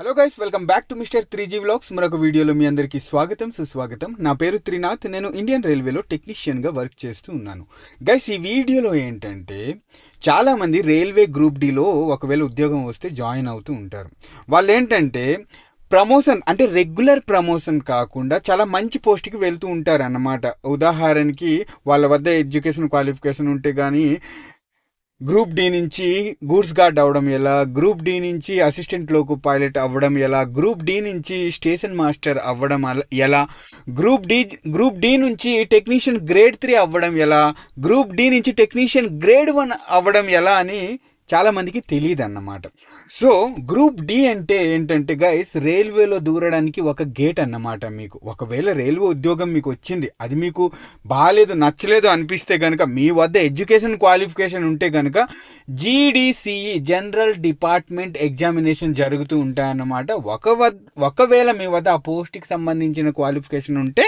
Hello guys welcome back to mister three G vlogs మరొక వీడియోలో మీ అందరికీ స్వాగతం సుస్వాగతం. నా పేరు త్రినాథ్. నేను ఇండియన్ రైల్వేలో టెక్నీషియన్గా వర్క్ చేస్తూ ఉన్నాను. గైస్ ఈ వీడియోలో ఏంటంటే చాలామంది రైల్వే గ్రూప్ డిలో ఒకవేళ ఉద్యోగం వస్తే జాయిన్ అవుతూ ఉంటారు. వాళ్ళు ఏంటంటే ప్రమోషన్ అంటే రెగ్యులర్ ప్రమోషన్ కాకుండా చాలా మంచి పోస్ట్కి వెళ్తూ ఉంటారు అన్నమాట ఉదాహరణకి వాళ్ళ వద్ద ఎడ్యుకేషన్ క్వాలిఫికేషన్ ఉంటే కానీ గ్రూప్ డి నుంచి గూడ్స్ గార్డ్ అవ్వడం ఎలా? గ్రూప్ డి నుంచి అసిస్టెంట్ లోకు పైలట్ అవ్వడం ఎలా? గ్రూప్ డి నుంచి స్టేషన్ మాస్టర్ అవ్వడం ఎలా? గ్రూప్ డి గ్రూప్ డి నుంచి టెక్నీషియన్ గ్రేడ్ త్రీ అవ్వడం ఎలా? గ్రూప్ డి నుంచి టెక్నీషియన్ గ్రేడ్ వన్ అవ్వడం ఎలా అని చాలామందికి తెలియదు అన్నమాట సో గ్రూప్ డి అంటే ఏంటంటే గైస్ రైల్వేలో దూరడానికి ఒక గేట్ అన్నమాట మీకు. ఒకవేళ రైల్వే ఉద్యోగం మీకు వచ్చింది అది మీకు బాగాలేదు నచ్చలేదు అనిపిస్తే కనుక మీ వద్ద ఎడ్యుకేషన్ క్వాలిఫికేషన్ ఉంటే కనుక జీడిసిఈ జనరల్ డిపార్ట్మెంట్ ఎగ్జామినేషన్ జరుగుతూ ఉంటాయన్నమాట. ఒక ఒకవేళ మీ వద్ద ఆ పోస్ట్కి సంబంధించిన క్వాలిఫికేషన్ ఉంటే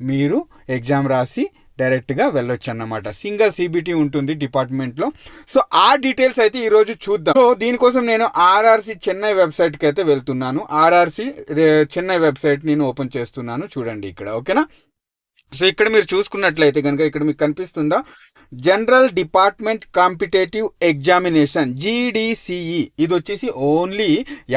మీరు ఎగ్జామ్ రాసి డైరెక్ట్గా వెళ్ళొచ్చు అన్నమాట సింగల్ సిబిటీ ఉంటుంది డిపార్ట్మెంట్లో. సో ఆ డీటెయిల్స్ అయితే ఈరోజు చూద్దాం. సో దీనికోసం నేను ఆర్ఆర్సి చెన్నై వెబ్సైట్కి అయితే వెళ్తున్నాను. ఆర్ఆర్సి చెన్నై వెబ్సైట్ నేను ఓపెన్ చేస్తున్నాను. చూడండి ఇక్కడ ఓకేనా? సో ఇక్కడ మీరు చూసుకున్నట్లయితే కనుక ఇక్కడ మీకు కనిపిస్తుందా? General department competitive examination GDCE ఇది వచ్చేసి ఓన్లీ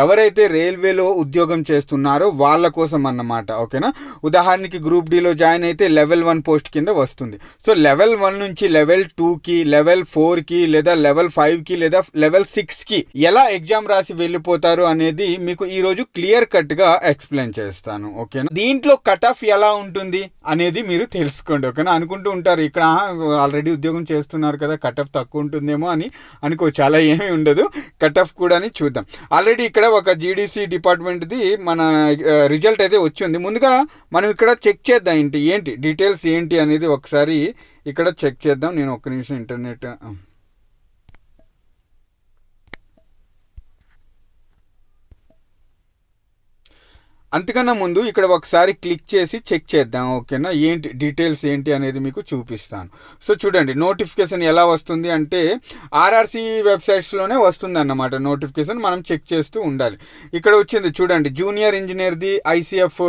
ఎవరైతే రైల్వేలో ఉద్యోగం చేస్తున్నారో వాళ్ళ కోసం అన్నమాట ఓకేనా? ఉదాహరణకి గ్రూప్ డిలో జాయిన్ అయితే లెవెల్ వన్ పోస్ట్ కింద వస్తుంది. సో లెవెల్ వన్ నుంచి లెవెల్ టూకి లెవెల్ ఫోర్కి లేదా లెవెల్ ఫైవ్కి లేదా లెవెల్ సిక్స్కి ఎలా ఎగ్జామ్ రాసి వెళ్ళిపోతారు అనేది మీకు ఈరోజు క్లియర్ కట్గా ఎక్స్ప్లెయిన్ చేస్తాను ఓకేనా? దీంట్లో కట్ ఆఫ్ ఎలా ఉంటుంది అనేది మీరు తెలుసుకోండి ఓకేనా? అనుకుంటూ ఉంటారు ఇక్కడ ఆల్రెడీ ఉద్యోగం చేస్తున్నారు కదా కట్ ఆఫ్ తక్కువ ఉంటుందేమో అని అనుకో చాలా ఏమీ ఉండదు కట్ ఆఫ్ కూడా అని చూద్దాం. ఆల్రెడీ ఇక్కడ ఒక జీడీసీ డిపార్ట్మెంట్ది మన రిజల్ట్ అయితే వచ్చింది. ముందుగా మనం ఇక్కడ చెక్ చేద్దాం ఏంటి ఏంటి డీటెయిల్స్ ఏంటి అనేది ఒకసారి ఇక్కడ చెక్ చేద్దాం. నేను ఒక్క నిమిషం ఇంటర్నెట్ అంతకన్నా ముందు ఇక్కడ ఒకసారి క్లిక్ చేసి చెక్ చేద్దాం ఓకేనా? ఏంటి డీటెయిల్స్ ఏంటి అనేది మీకు చూపిస్తాను. సో చూడండి నోటిఫికేషన్ ఎలా వస్తుంది అంటే ఆర్ఆర్సీ వెబ్సైట్స్లోనే వస్తుంది అన్నమాట నోటిఫికేషన్ మనం చెక్ చేస్తూ ఉండాలి. ఇక్కడ వచ్చింది చూడండి జూనియర్ ఇంజనీర్ది ఐసీఎఫ్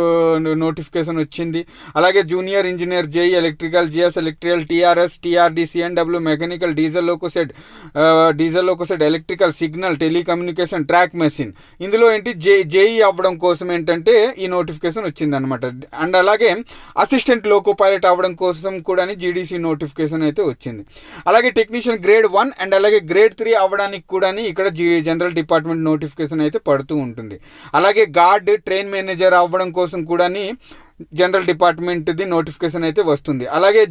నోటిఫికేషన్ వచ్చింది. అలాగే junior engineer JE electrical GS electrical TRS TRD CNW mechanical diesel loco shed diesel loco shed electrical signal telecommunication track machine. ఇందులో ఏంటి జే జేఈ అవ్వడం కోసం ఏంటంటే ఈ నోటిఫికేషన్ వచ్చింది అనమాట అండ్ అలాగే అసిస్టెంట్ లోకో పైలట్ అవ్వడం కోసం కూడా జీడీసీ నోటిఫికేషన్ అయితే వచ్చింది. అలాగే టెక్నీషియన్ గ్రేడ్ వన్ అండ్ అలాగే గ్రేడ్ త్రీ అవ్వడానికి కూడా ఇక్కడ జీ జనరల్ డిపార్ట్మెంట్ నోటిఫికేషన్ అయితే పడుతూ ఉంటుంది. అలాగే గార్డ్ ట్రైన్ మేనేజర్ అవ్వడం కోసం కూడా జనరల్ డిపార్ట్మెంట్ది నోటిఫికేషన్ అయితే వస్తుంది. అలాగే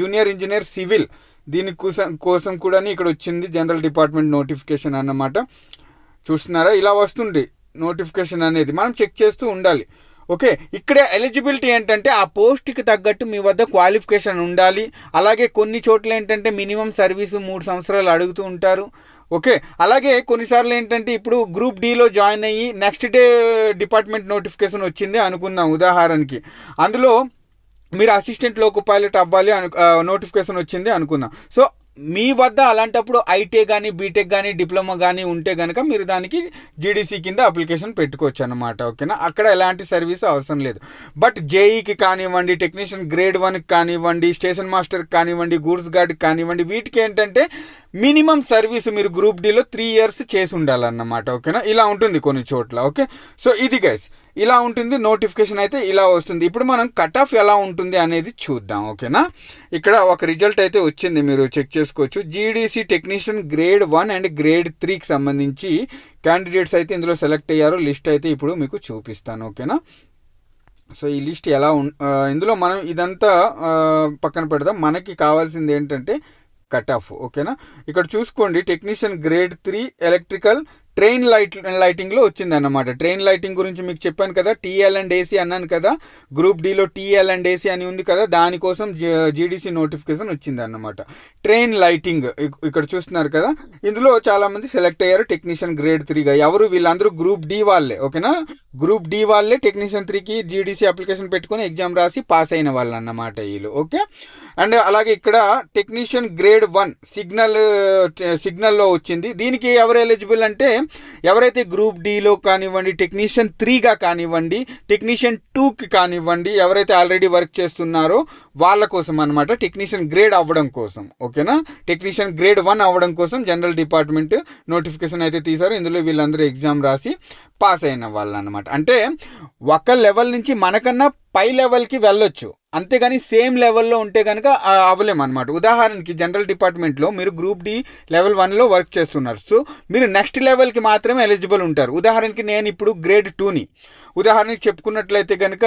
జూనియర్ ఇంజనీర్ సివిల్ దీని కోసం కోసం కూడా ఇక్కడ వచ్చింది జనరల్ డిపార్ట్మెంట్ నోటిఫికేషన్ అన్నమాట. చూస్తున్నారా? ఇలా వస్తుంది. నోటిఫికేషన్ అనేది మనం చెక్ చేస్తూ ఉండాలి. ఓకే ఇక్కడే ఎలిజిబిలిటీ ఏంటంటే ఆ పోస్ట్కి తగ్గట్టు మీ వద్ద క్వాలిఫికేషన్ ఉండాలి. అలాగే కొన్ని చోట్ల ఏంటంటే మినిమం సర్వీసు మూడు సంవత్సరాలు అడుగుతూ ఉంటారు. ఓకే అలాగే కొన్నిసార్లు ఏంటంటే ఇప్పుడు గ్రూప్ డీలో జాయిన్ అయ్యి నెక్స్ట్ డే డిపార్ట్మెంట్ నోటిఫికేషన్ వచ్చింది అనుకుందాం ఉదాహరణకి. అందులో మీరు అసిస్టెంట్ లోకో పైలట్ అవ్వాలి అను నోటిఫికేషన్ వచ్చింది అనుకుందాం. సో మీ వద్ద అలాంటప్పుడు ఐటీ కానీ బీటెక్ కానీ డిప్లొమా కానీ ఉంటే కనుక మీరు దానికి జీడీసీ కింద అప్లికేషన్ పెట్టుకోవచ్చు అనమాట ఓకేనా? అక్కడ ఎలాంటి సర్వీస్ అవసరం లేదు. బట్ జేఈకి కానివ్వండి టెక్నీషియన్ గ్రేడ్ వన్కి కానివ్వండి స్టేషన్ మాస్టర్కి కానివ్వండి గూడ్స్ గార్డ్కి కానివ్వండి వీటికి ఏంటంటే మినిమం సర్వీస్ మీరు గ్రూప్ డీలో త్రీ ఇయర్స్ చేసి ఉండాలన్నమాట ఓకేనా? ఇలా ఉంటుంది కొన్ని చోట్ల ఓకే? సో ఇది గైస్ ఇలా ఉంటుంది నోటిఫికేషన్ అయితే ఇలా వస్తుంది. ఇప్పుడు మనం కట్ ఆఫ్ ఎలా ఉంటుంది అనేది చూద్దాం ఓకేనా? ఇక్కడ ఒక రిజల్ట్ అయితే వచ్చింది మీరు చెక్ చేసుకోవచ్చు. GDC technician grade one and grade త్రీకి సంబంధించి క్యాండిడేట్స్ అయితే ఇందులో సెలెక్ట్ అయ్యారు. లిస్ట్ అయితే ఇప్పుడు మీకు చూపిస్తాను ఓకేనా? సో ఈ లిస్ట్ ఎలా ఉన్ ఇందులో మనం ఇదంతా పక్కన పెడదాం. మనకి కావాల్సింది ఏంటంటే కట్ ఆఫ్ ఓకేనా? ఇక్కడ చూసుకోండి technician grade three electrical train light లైటింగ్లో వచ్చిందన్నమాట. ట్రైన్ లైటింగ్ గురించి మీకు చెప్పాను కదా టీఎల్ అండ్ ఏసీ అన్నాను కదా గ్రూప్ డిలో టీఎల్ అండ్ ఏసీ అని ఉంది కదా దానికోసం జీడీసీ నోటిఫికేషన్ వచ్చిందన్నమాట. ట్రైన్ లైటింగ్ ఇక్కడ చూస్తున్నారు కదా ఇందులో చాలా మంది సెలెక్ట్ అయ్యారు టెక్నీషియన్ గ్రేడ్ త్రీగా ఎవరు? వీళ్ళందరూ గ్రూప్ డి వాళ్ళే ఓకేనా? గ్రూప్ డి వాళ్ళే టెక్నీషియన్ త్రీకి జీడీసీ అప్లికేషన్ పెట్టుకొని ఎగ్జామ్ రాసి పాస్ అయిన వాళ్ళు అన్నమాట వీళ్ళు ఓకే? అండ్ అలాగే ఇక్కడ టెక్నీషియన్ గ్రేడ్ వన్ సిగ్నల్ సిగ్నల్లో వచ్చింది. దీనికి ఎవరు ఎలిజిబుల్ అంటే ఎవరైతే గ్రూప్ డిలో కానివ్వండి టెక్నీషియన్ త్రీగా కానివ్వండి టెక్నీషియన్ టూకి కానివ్వండి ఎవరైతే ఆల్రెడీ వర్క్ చేస్తున్నారో వాళ్ళ కోసం అనమాట టెక్నీషియన్ గ్రేడ్ అవ్వడం కోసం. ఓకేనా? టెక్నీషియన్ గ్రేడ్ వన్ అవ్వడం కోసం జనరల్ డిపార్ట్మెంట్ నోటిఫికేషన్ అయితే తీశారు. ఇందులో వీళ్ళందరూ ఎగ్జామ్ రాసి పాస్ అయిన వాళ్ళు అనమాట అంటే ఒక లెవెల్ నుంచి మనకన్నా పై లెవెల్కి వెళ్ళొచ్చు. అంతేగాని సేమ్ లెవెల్లో ఉంటే కనుక అవ్వలేము అనమాట ఉదాహరణకి జనరల్ డిపార్ట్మెంట్లో మీరు గ్రూప్ డి లెవెల్ వన్లో వర్క్ చేస్తున్నారు. సో మీరు నెక్స్ట్ లెవెల్కి మాత్రమే ఎలిజిబుల్ ఉంటారు. ఉదాహరణకి నేను ఇప్పుడు గ్రేడ్ టూని. ఉదాహరణకి చెప్పుకున్నట్లయితే కనుక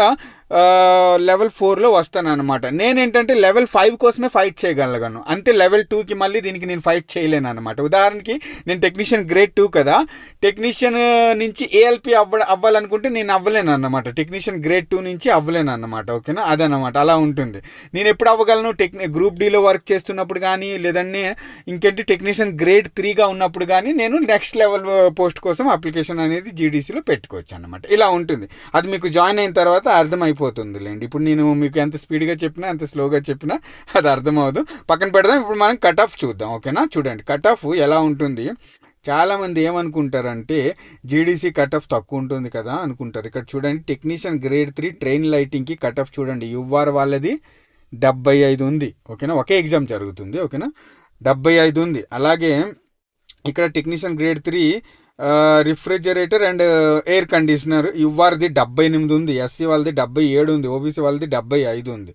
లెవెల్ ఫోర్లో వస్తాను అనమాట నేనేంటంటే లెవెల్ ఫైవ్ కోసమే ఫైట్ చేయగలను అంతే లెవెల్ టూకి మళ్ళీ దీనికి నేను ఫైట్ చేయలేను అనమాట ఉదాహరణకి నేను టెక్నీషియన్ గ్రేడ్ టూ కదా. టెక్నీషియన్ నుంచి ఏఎల్పి అవ్వ అవ్వాలనుకుంటే నేను అవ్వలేను అనమాట టెక్నీషియన్ గ్రేడ్ టూ నుంచి అవ్వలేను అన్నమాట ఓకేనా? అదనమాట అలా ఉంటుంది. నేను ఎప్పుడు అవ్వగలను? టెక్ని గ్రూప్ డీలో వర్క్ చేస్తున్నప్పుడు కానీ లేదంటే ఇంకేంటి టెక్నీషియన్ గ్రేడ్ త్రీగా ఉన్నప్పుడు కానీ నేను నెక్స్ట్ లెవెల్ పోస్ట్ కోసం అప్లికేషన్ అనేది జీడీసీలో పెట్టుకోవచ్చు అనమాట ఇలా ఉంటుంది. అది మీకు జాయిన్ అయిన తర్వాత అర్థమైపోతుంది లేండి ఇప్పుడు నేను మీకు ఎంత స్పీడ్గా చెప్పినా ఎంత స్లోగా చెప్పినా అది అర్థమవుదు పక్కన పెడదాం ఇప్పుడు మనం కట్ ఆఫ్ చూద్దాం ఓకేనా? చూడండి కట్ ఆఫ్ ఎలా ఉంటుంది? చాలామంది ఏమనుకుంటారంటే జీడీసీ కట్ ఆఫ్ తక్కువ ఉంటుంది కదా అనుకుంటారు. ఇక్కడ చూడండి టెక్నీషియన్ గ్రేడ్ త్రీ ట్రైన్ లైటింగ్కి కట్ ఆఫ్ చూడండి. యువర్ వాళ్ళది డెబ్బై ఐదు ఉంది ఓకేనా? ఒకే ఎగ్జామ్ జరుగుతుంది ఓకేనా? డెబ్బై ఐదు ఉంది. అలాగే ఇక్కడ technician grade three refrigerator and air conditioner యువర్ది డెబ్బై ఎనిమిది ఉంది ఎస్సీ వాళ్ళది డెబ్బై ఏడు ఉంది ఓబీసీ వాళ్ళది డెబ్బై ఐదు ఉంది.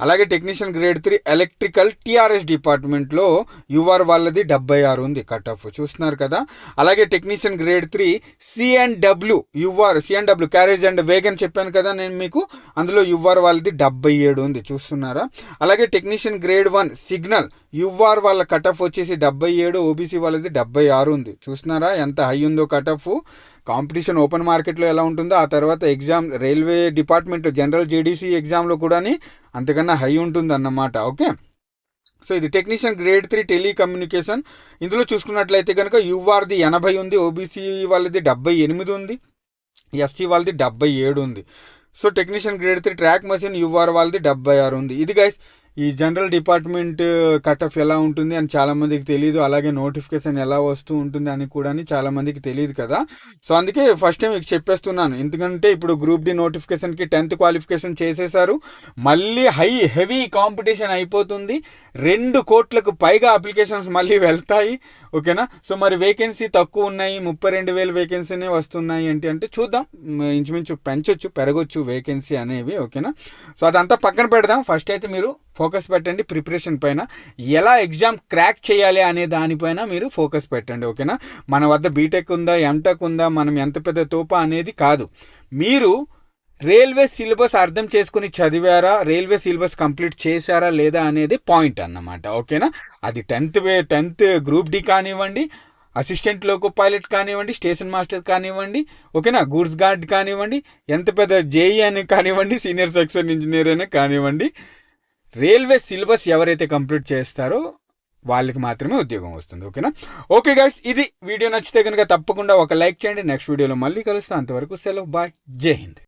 అలాగే technician grade three electrical TRS డిపార్ట్మెంట్లో యువర్ వాళ్ళది డెబ్బై ఆరు ఉంది కట్ ఆఫ్ చూస్తున్నారు కదా? అలాగే technician grade three CNW UR CNW carriage and wagon చెప్పాను కదా నేను మీకు? అందులో యువర్ వాళ్ళది డెబ్బై ఏడు ఉంది చూస్తున్నారా? అలాగే technician grade one signal UR వాళ్ళ కట్ ఆఫ్ వచ్చేసి డెబ్బై ఏడు ఓబీసీ వాళ్ళది డెబ్బై ఆరు ఉంది చూస్తున్నారా? ఎంత హై అయ్యిందో కట్ ఆఫ్ కాంపిటీషన్ ఓపెన్ మార్కెట్లో ఎలా ఉంటుందో ఆ తర్వాత exam railway department general GDC ఎగ్జామ్లో కూడా అంతకన్నా హై ఉంటుంది అన్నమాట ఓకే? సో ఇది టెక్నీషియన్ గ్రేడ్ త్రీ టెలికమ్యూనికేషన్. ఇందులో చూసుకున్నట్లయితే కనుక యూఆర్ది ఎనభై ఉంది ఓబీసీ వాళ్ళది డెబ్బై ఎనిమిది ఉంది ఎస్సీ వాళ్ళది డెబ్బై ఏడు ఉంది. So technician grade three track machine UR వాళ్ళది డెబ్బై ఆరు ఉంది. ఇది గైస్ ఈ జనరల్ డిపార్ట్మెంట్ కట్ ఆఫ్ ఎలా ఉంటుంది అని చాలా మందికి తెలియదు అలాగే నోటిఫికేషన్ ఎలా వస్తూ ఉంటుంది అని కూడా చాలా మందికి తెలియదు కదా. సో అందుకే ఫస్ట్ టైం మీకు చెప్పేస్తున్నాను. ఎందుకంటే ఇప్పుడు గ్రూప్ డి నోటిఫికేషన్కి టెన్త్ క్వాలిఫికేషన్ చేసేసారు. మళ్ళీ హై హెవీ కాంపిటీషన్ అయిపోతుంది. రెండు కోట్లకు పైగా అప్లికేషన్స్ మళ్ళీ వెళ్తాయి. ఓకేనా? సో మరి వేకెన్సీ తక్కువ ఉన్నాయి. ముప్పై రెండు వేలు వేకెన్సీనే వస్తున్నాయి ఏంటి అంటే చూద్దాం. ఇంచుమించు పెంచొచ్చు పెరగొచ్చు వేకెన్సీ అనేవి. ఓకేనా? సో అదంతా పక్కన పెడదాం. ఫస్ట్ అయితే మీరు ఫోకస్ పెట్టండి ప్రిపరేషన్ పైన. ఎలా ఎగ్జామ్ క్రాక్ చేయాలి అనే దానిపైన మీరు ఫోకస్ పెట్టండి ఓకేనా? మన వద్ద బీటెక్ ఉందా ఎంటెక్ ఉందా మనం ఎంత పెద్ద తోప అనేది కాదు. మీరు రైల్వే సిలబస్ అర్థం చేసుకుని చదివారా రైల్వే సిలబస్ కంప్లీట్ చేశారా లేదా అనేది పాయింట్ అన్నమాట ఓకేనా? అది టెన్త్ వే టెన్త్ గ్రూప్ డి కానివ్వండి అసిస్టెంట్ లోకో పైలట్ కానివ్వండి స్టేషన్ మాస్టర్ కానివ్వండి ఓకేనా? గూడ్స్ గార్డ్ కానివ్వండి ఎంత పెద్ద జేఈ అని కానివ్వండి సీనియర్ సెక్షన్ ఇంజనీర్ అని కానివ్వండి రైల్వే సిలబస్ ఎవరైతే కంప్లీట్ చేస్తారో వాళ్ళకి మాత్రమే ఉద్యోగం వస్తుంది ఓకేనా? ఓకే గైస్ ఇది వీడియో నచ్చితే కనుక తప్పకుండా ఒక లైక్ చేయండి. నెక్స్ట్ వీడియోలో మళ్ళీ కలుస్తాను అంతవరకు సెలవు. బాయ్. జై హింద్.